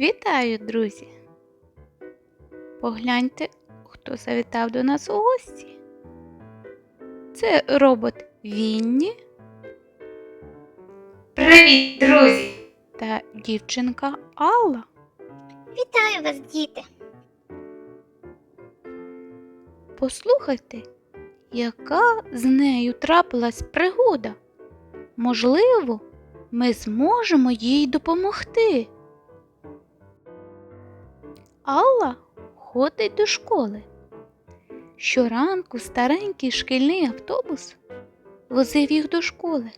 Вітаю, друзі! Погляньте, хто завітав до нас у гості. Це робот Вінні Привіт, друзі! та дівчинка Алла. Вітаю вас, діти! Послухайте, яка з нею трапилась пригода. Можливо, ми зможемо їй допомогти. Алла ходить до школи. Щоранку старенький шкільний автобус возив їх до школи,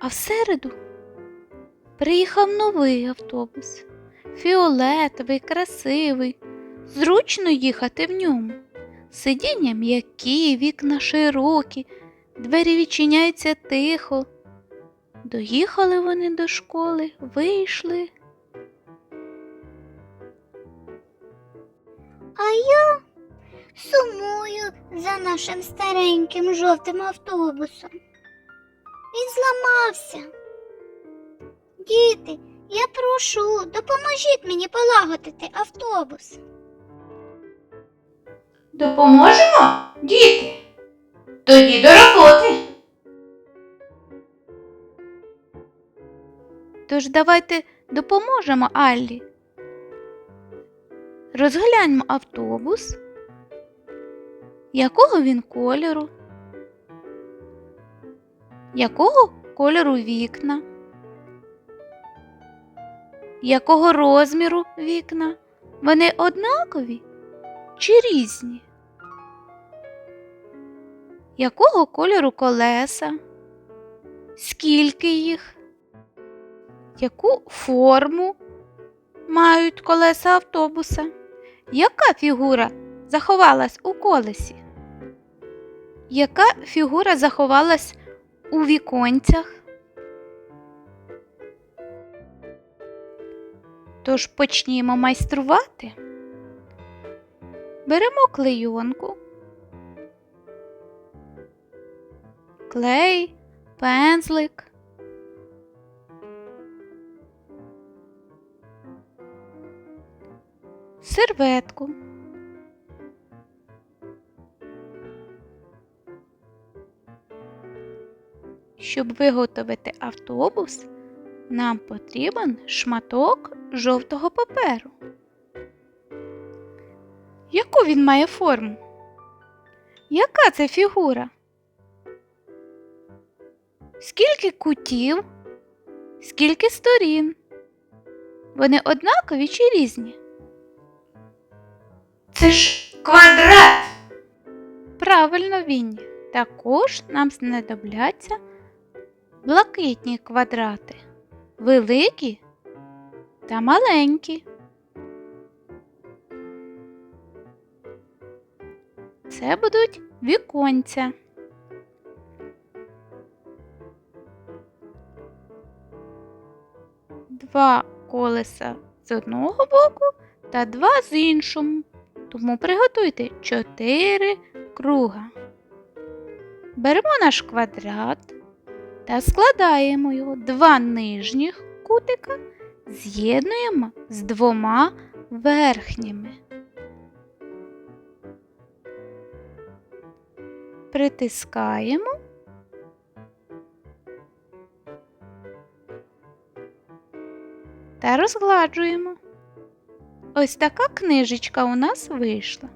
а в середу приїхав новий автобус. Фіолетовий, красивий, зручно їхати в ньому. Сидіння м'які, вікна широкі, двері відчиняються тихо. Доїхали вони до школи, вийшли. А я сумую за нашим стареньким жовтим автобусом. Він зламався. Діти, я прошу, допоможіть мені полагодити автобус. Допоможемо, діти? Тоді до роботи. Тож давайте допоможемо Аллі. Розгляньмо автобус. Якого він кольору? Якого кольору вікна? Якого розміру вікна? Вони однакові чи різні? Якого кольору колеса? Скільки їх? Яку форму мають колеса автобуса? Яка фігура заховалась у колесі? Яка фігура заховалась у віконцях? Тож почнімо майструвати. Беремо клейонку, клей, пензлик. Серветку. Щоб виготовити автобус, нам потрібен шматок жовтого паперу. Яку він має форму? Яка це фігура? Скільки кутів? Скільки сторін? Вони однакові чи різні? Це ж квадрат. Правильно, Вінні. Також нам знадобляться блакитні квадрати, великі та маленькі. Це будуть віконця. Два колеса з одного боку та два з іншого. Тому приготуйте чотири круга. Беремо наш квадрат та складаємо його два нижніх кутика, з'єднуємо з двома верхніми. Притискаємо. Та розгладжуємо. Ось така книжечка у нас вийшла.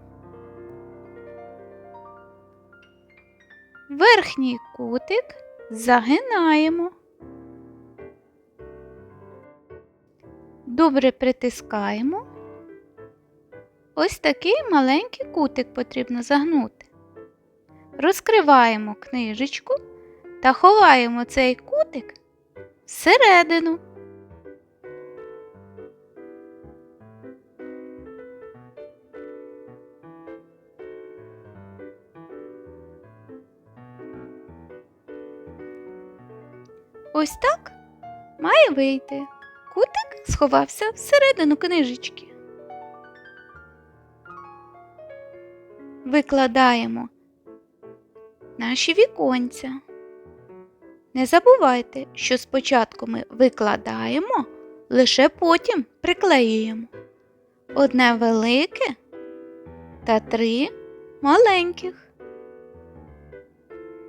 Верхній кутик загинаємо. Добре притискаємо. Ось такий маленький кутик потрібно загнути. Розкриваємо книжечку та ховаємо цей кутик всередину. Ось так має вийти. Кутик сховався всередину книжечки. Викладаємо наші віконця. Не забувайте, що спочатку ми викладаємо, лише потім приклеюємо. Одне велике та три маленьких.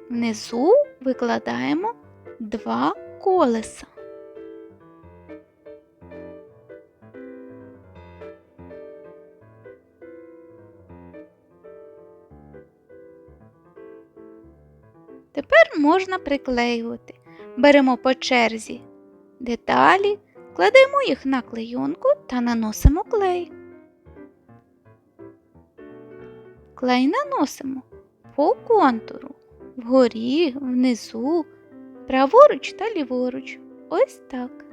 Внизу викладаємо два колеса. Тепер можна приклеювати. Беремо по черзі деталі, кладемо їх на клейонку та наносимо клей. Клей наносимо по контуру, вгорі, внизу, праворуч та ліворуч. Ось так.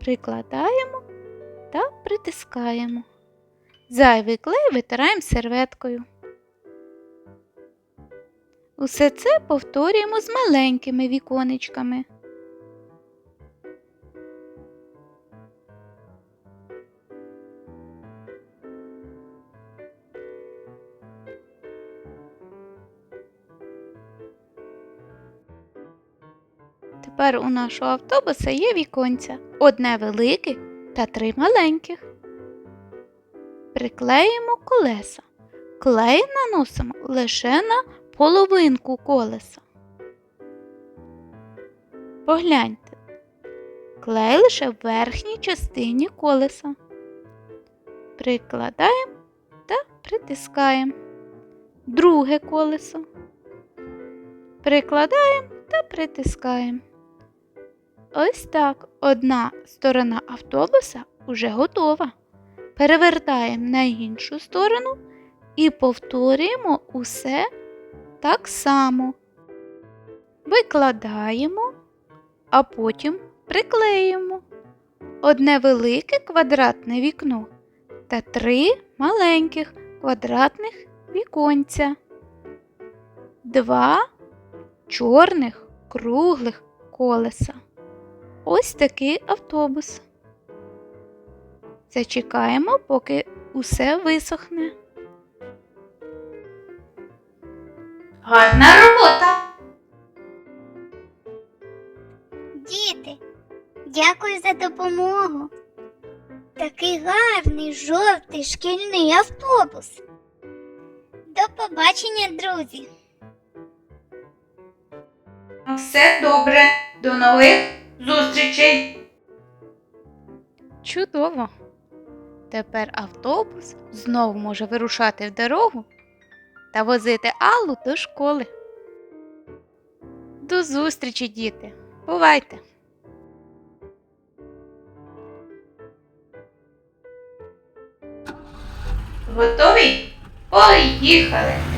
Прикладаємо та притискаємо. Зайвий клей витираємо серветкою. Усе це повторюємо з маленькими віконечками. Тепер у нашого автобуса є віконця одне велике та три маленьких. Приклеїмо колеса. Клей наносимо лише на половинку колеса. Погляньте, клей лише в верхній частині колеса. Прикладаємо та притискаємо. Друге колесо. Прикладаємо та притискаємо. Ось так одна сторона автобуса уже готова. Перевертаємо на іншу сторону і повторюємо усе так само. Викладаємо, а потім приклеїмо одне велике квадратне вікно та три маленьких квадратних віконця, два чорних круглих колеса. Ось такий автобус. Зачекаємо, поки усе висохне. Гарна робота. Діти, дякую за допомогу. Такий гарний жовтий шкільний автобус. До побачення, друзі! Все добре. До нових зустрічей. Чудово! Тепер автобус знову може вирушати в дорогу та возити Аллу до школи. До зустрічі, діти! Бувайте! Готові? Поїхали.